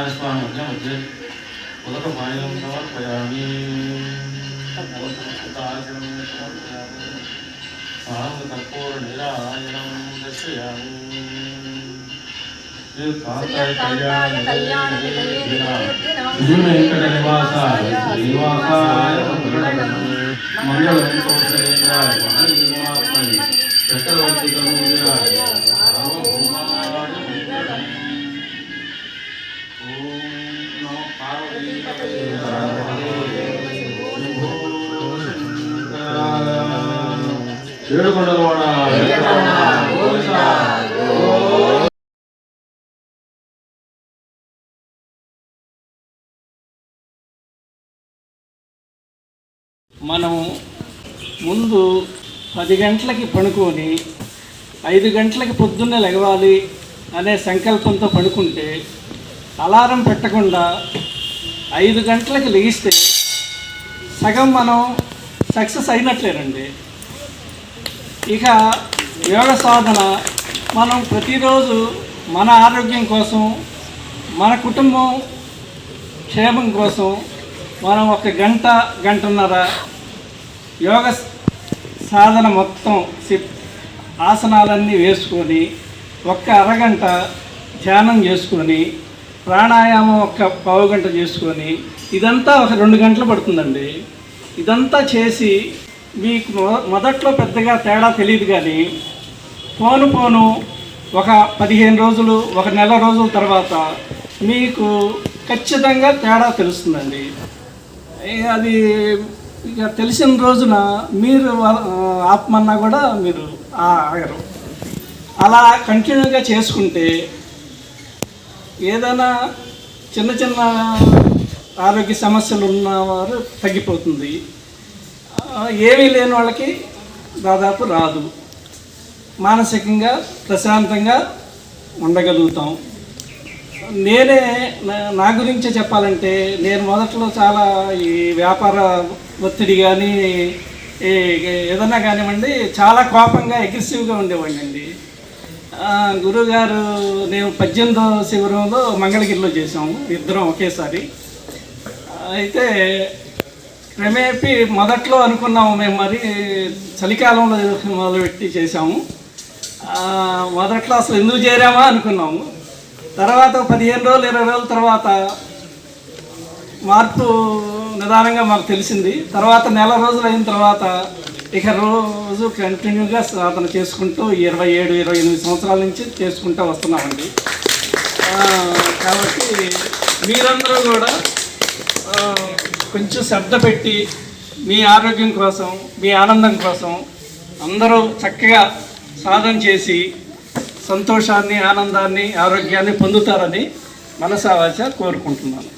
나라스파는 어제 오늘은 많이 온다고 고양이 శ్రీవేంకటనివాసాయ శ్రీనివాసాయ మంగళవెంకటేంద్రాయ మహాత్మని చక్రవర్తి కనుజాయ రామభూమా ఏడుకొండలవాడ. మనం ముందు పది గంటలకి పడుకొని ఐదు గంటలకి పొద్దున్నే లెగవాలి అనే సంకల్పంతో పడుకుంటే అలారం పెట్టకుండా ఐదు గంటలకి లెగిస్తే సగం మనం సక్సెస్ అయినట్లేనండి ఇక యోగ సాధన మనం ప్రతిరోజు మన ఆరోగ్యం కోసం మన కుటుంబం క్షేమం కోసం మనం ఒక గంట గంటన్నర యోగ సాధన మొత్తం ఆసనాలన్నీ వేసుకొని ఒక్క అరగంట ధ్యానం చేసుకొని ప్రాణాయామం ఒక్క పావు గంట చేసుకొని ఇదంతా ఒక రెండు గంటలు పడుతుందండి. ఇదంతా చేసి మీకు మొ- మొదట్లో పెద్దగా తేడా తెలియదు కానీ పోను పోను ఒక పదిహేను రోజులు ఒక నెల రోజుల తర్వాత మీకు ఖచ్చితంగా తేడా తెలుస్తుందండి. అది ఇక తెలిసిన రోజున మీరు ఆత్మన్నా కూడా మీరు ఆగరు. అలా కంటిన్యూగా చేసుకుంటే ఏదైనా చిన్న చిన్న ఆరోగ్య సమస్యలు ఉన్నవారు తగ్గిపోతుంది. ఏమీ లేని వాళ్ళకి దాదాపు రాదు. మానసికంగా ప్రశాంతంగా ఉండగలుగుతాం. నేనే నా- నా గురించే చెప్పాలంటే నేను మొదట్లో చాలా ఈ వ్యాపార ఒత్తిడి కానీ ఏదన్నా కానివ్వండి చాలా కోపంగా అగ్రెసివ్గా ఉండేవాడిని అండి గురుగారు నేను పద్దెనిమిదో శిబిరంలో మంగళగిరిలో చేసాము ఇద్దరం ఒకేసారి. అయితే క్రమేపీ మొదట్లో అనుకున్నాము మేము మరి చలికాలంలో మొదలుపెట్టి చేసాము మొదట్లో అసలు ఎందుకు చేరామా అనుకున్నాము. తర్వాత పదిహేను రోజులు ఇరవై రోజుల తర్వాత మార్పు నిదానంగా మాకు తెలిసింది. తర్వాత నెల రోజులు అయిన తర్వాత ఇక రోజు కంటిన్యూగా సాధన చేసుకుంటూ ఇరవై ఏడు ఇరవై ఎనిమిది సంవత్సరాల నుంచి చేసుకుంటూ వస్తున్నామండి. కాబట్టి మీరందరూ కూడా కొంచెం శ్రద్ధ పెట్టి మీ ఆరోగ్యం కోసం మీ ఆనందం కోసం అందరూ చక్కగా సాధన చేసి సంతోషాన్ని ఆనందాన్ని ఆరోగ్యాన్ని పొందుతారని మనసావాచ కోరుకుంటున్నాను.